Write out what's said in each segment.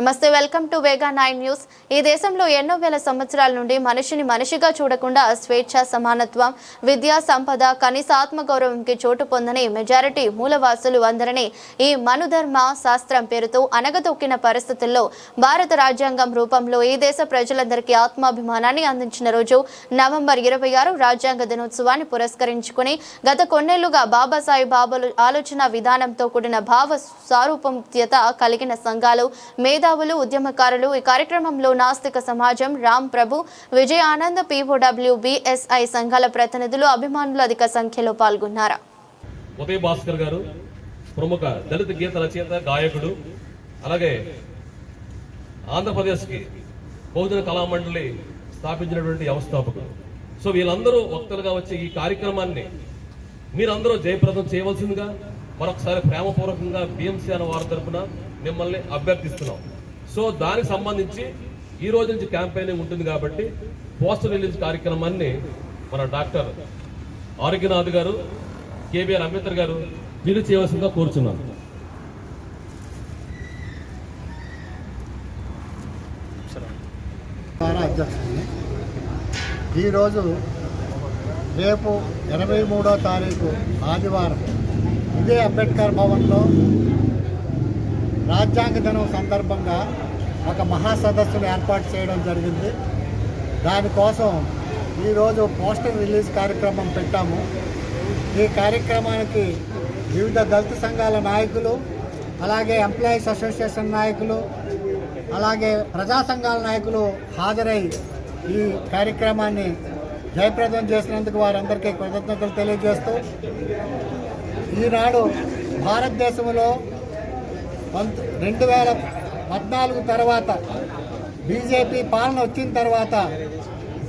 నమస్తే welcome to Vega nine news ఈ దేశంలో ఎన్నో వేల సంవత్సరాల నుండి మనిషిని మనిషిగా చూడకుండా స్వేచ్ఛ సమానత్వం విద్యా సంపద కనీస ఆత్మగౌరవంకి చోటు పొందని మెజారిటీ మూలవాసులు అందరినీ ఈ మనుధర్మ శాస్త్రం పేరుతో అనగదొక్కిన పరిస్థితుల్లో భారత రాజ్యాంగం రూపంలో ఈ దేశ ప్రజలందరికీ ఆత్మాభిమానాన్ని అందించిన రోజు నవంబర్ ఇరవై ఆరు రాజ్యాంగ దినోత్సవాన్ని పురస్కరించుకుని గత కొన్నేళ్ళుగా బాబాసాహెబ్ బాబులు ఆలోచన విధానంతో కూడిన భావ సారూప్యత కలిగిన సంఘాలు మేధావులు ఉద్యమకారులు ఈ కార్యక్రమంలో నాస్తిక సమాజం రామ్ ప్రభు విజయ ఆనంద్ పీఓడబ్ల్యూ బిఎస్ఐ సంఘాల ప్రతినిధులు అభిమానులు అధిక సంఖ్యలో పాల్గొన్నారు. ఉదయ భాస్కర్ గారు ప్రముఖ దళిత గీత రచయిత గాయకుడు అలాగే ఆంధ్రప్రదేశ్కి బహుజన కళామండలి స్థాపించినటువంటి వ్యవస్థాపకుడు. సో వీళ్ళందరూ వక్తలుగా వచ్చే ఈ కార్యక్రమాన్ని మీరందరూ జయప్రదం చేయవలసిందిగా మరొకసారి ప్రేమపూర్వకంగా బిఎంసీ అనే వారి తరపున మిమ్మల్ని అభ్యర్థిస్తున్నాం. సో దానికి సంబంధించి ఈ రోజు నుంచి క్యాంపెయినింగ్ ఉంటుంది కాబట్టి పోస్టర్ రిలీజ్ కార్యక్రమాన్ని మన డాక్టర్ ఆరోగ్యనాథ్ గారు కేబీఆర్ అంబేద్కర్ గారు మీరు చేయవలసిందిగా కోరుచున్నాను ఈరోజు రేపు ఇరవై మూడో తారీఖు ఆదివారం ఇదే అంబేద్కర్ భవన్లో రాజ్యాంగ దినం సందర్భంగా ఒక మహాసదస్సును ఏర్పాటు చేయడం జరిగింది. దానికోసం ఈరోజు పోస్టర్ రిలీజ్ కార్యక్రమం పెట్టాము. ఈ కార్యక్రమానికి వివిధ దళిత సంఘాల నాయకులు అలాగే ఎంప్లాయీస్ అసోసియేషన్ నాయకులు అలాగే ప్రజా సంఘాల నాయకులు హాజరై ఈ కార్యక్రమాన్ని జయప్రదం చేసినందుకు వారందరికీ కృతజ్ఞతలు తెలియజేస్తూ ఈనాడు భారతదేశంలో పంత రెండు వేల పద్నాలుగు తర్వాత బీజేపీ పాలన వచ్చిన తర్వాత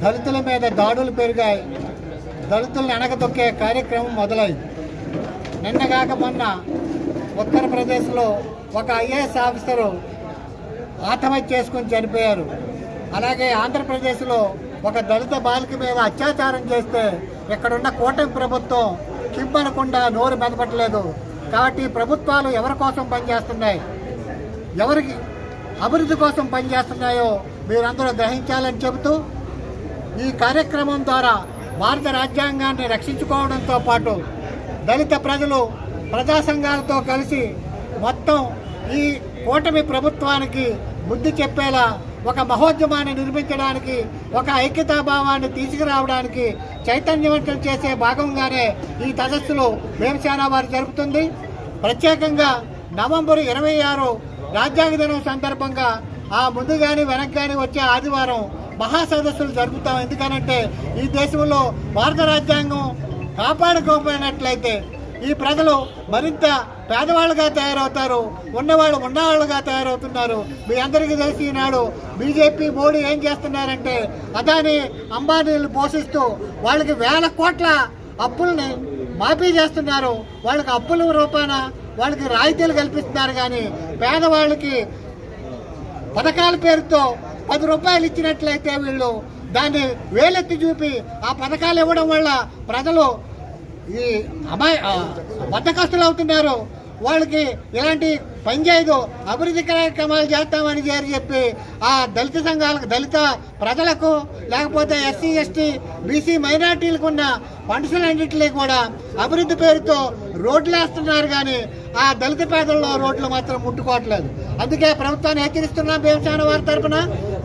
దళితుల మీద దాడులు పెరిగాయి. దళితులను అణగదొక్కే కార్యక్రమం మొదలైంది. నిన్నగాక మొన్న ఉత్తరప్రదేశ్లో ఒక ఐఏఎస్ ఆఫీసరు ఆత్మహత్య చేసుకుని చనిపోయారు. అలాగే ఆంధ్రప్రదేశ్లో ఒక దళిత బాలిక మీద అత్యాచారం చేస్తే ఇక్కడున్న కూటమి ప్రభుత్వం కింపనకుండా నోరు మెదపట్లేదు. కాబట్టి ప్రభుత్వాలు ఎవరి కోసం పనిచేస్తున్నాయి? ఎవరికి అభివృద్ధి కోసం పనిచేస్తున్నాయో మీరందరూ గ్రహించాలని చెబుతూ ఈ కార్యక్రమం ద్వారా భారత రాజ్యాంగాన్ని రక్షించుకోవడంతో పాటు దళిత ప్రజలు ప్రజా సంఘాలతో కలిసి మొత్తం ఈ కూటమి ప్రభుత్వానికి బుద్ధి చెప్పేలా ఒక మహోద్యమాన్ని నిర్మించడానికి ఒక ఐక్యతాభావాన్ని తీసుకురావడానికి చైతన్యవంతం చేసే భాగంగానే ఈ సదస్సులు భీమసేన వారు జరుపుతుంది. ప్రత్యేకంగా నవంబర్ ఇరవై ఆరు రాజ్యాంగ దినం సందర్భంగా ఆ ముందు కానీ వెనక్కి కానీ వచ్చే ఆదివారం మహా సదస్సులు జరుపుతాం. ఎందుకనంటే ఈ దేశంలో భారత రాజ్యాంగం కాపాడుకోకపోయినట్లయితే ఈ ప్రజలు మరింత పేదవాళ్ళుగా తయారవుతారు ఉన్నవాళ్ళు ఉన్నవాళ్ళుగా తయారవుతున్నారు. మీ అందరికీ తెలిసి ఈనాడు బీజేపీ మోడీ ఏం చేస్తున్నారంటే అదాని అంబానీలు పోషిస్తూ వాళ్ళకి వేల కోట్ల అప్పుల్ని మాఫీ చేస్తున్నారు. వాళ్ళకి అప్పుల రూపాన వాళ్ళకి రాయితీలు కల్పిస్తున్నారు కానీ పేదవాళ్ళకి పథకాల పేరుతో పది రూపాయలు ఇచ్చినట్లయితే వీళ్ళు దాన్ని వేలెత్తి చూపి ఆ పథకాలు ఇవ్వడం వల్ల ప్రజలు ఈ అమాయ బద్దకస్తులు అవుతున్నారు. వాళ్ళకి ఇలాంటి పనిచేయదు అభివృద్ధి కార్యక్రమాలు చేస్తామని చేరి చెప్పి ఆ దళిత సంఘాలకు దళిత ప్రజలకు లేకపోతే ఎస్సీ ఎస్టీ బీసీ మైనార్టీలకు ఉన్న పండుసలన్నింటినీ కూడా అభివృద్ధి పేరుతో రోడ్లు వేస్తున్నారు కానీ ఆ దళిత పేదల్లో రోడ్లు మాత్రం ముట్టుకోవట్లేదు. అందుకే ప్రభుత్వాన్ని హెచ్చరిస్తున్నాం వ్యవసాయ వారి తరఫున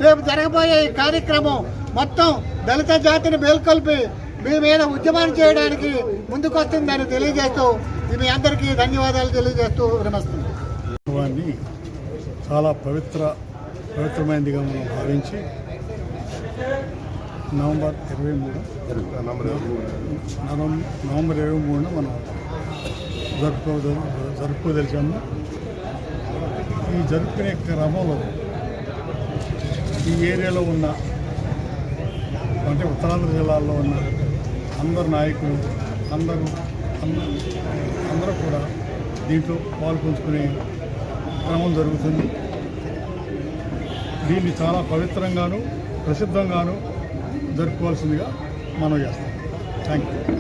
రేపు జరగబోయే ఈ కార్యక్రమం మొత్తం దళిత జాతిని మేల్కొల్పి మీ మీద ఉద్యమాన్ని చేయడానికి ముందుకొస్తుందని తెలియజేస్తూ మీ అందరికీ ధన్యవాదాలు తెలియజేస్తూ వారిని చాలా పవిత్ర పవిత్రమైనదిగా మనం భావించి నవంబర్ ఇరవై మూడు. నవం- నవంబర్ ఇరవై మూడున మనం జరుపుకో జరుపుకోదలిచాము. ఈ జరుపుకునే క్రమంలో ఈ ఏరియాలో ఉన్న అంటే ఉత్తరాంధ్ర జిల్లాలో ఉన్న అందరు నాయకులు అందరూ అందరూ అందరూ కూడా దీంట్లో పాల్పంచుకునే క్రమం జరుగుతుంది. దీన్ని చాలా పవిత్రంగాను ప్రసిద్ధంగాను జరుపుకోవాల్సిందిగా మనం చేస్తాం. Thank you